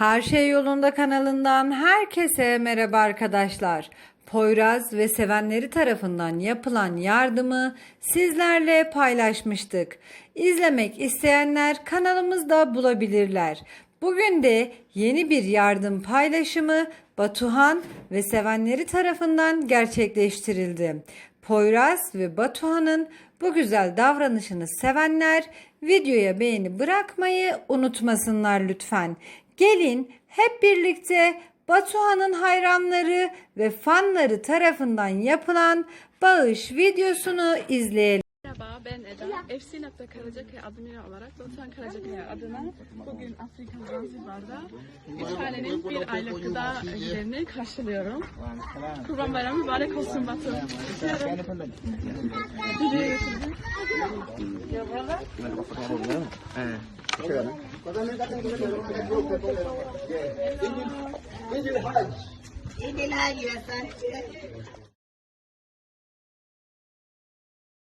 Her Şey Yolunda kanalından herkese merhaba arkadaşlar. Poyraz ve sevenleri tarafından yapılan yardımı sizlerle paylaşmıştık. İzlemek isteyenler kanalımızda bulabilirler. Bugün de yeni bir yardım paylaşımı Batuhan ve sevenleri tarafından gerçekleştirildi. Poyraz ve Batuhan'ın bu güzel davranışını sevenler videoya beğeni bırakmayı unutmasınlar lütfen. Gelin hep birlikte Batuhan'ın hayranları ve fanları tarafından yapılan bağış videosunu izleyelim. Ben Eda. FC Karakaya admini olarak Batuhan Karakaya adına bugün Afrika Zanzibar'da İthale'nin bir aylık gıda giderini karşılıyorum. Kurban Bayramı mübarek olsun Batu. Inilah ya Sanchez.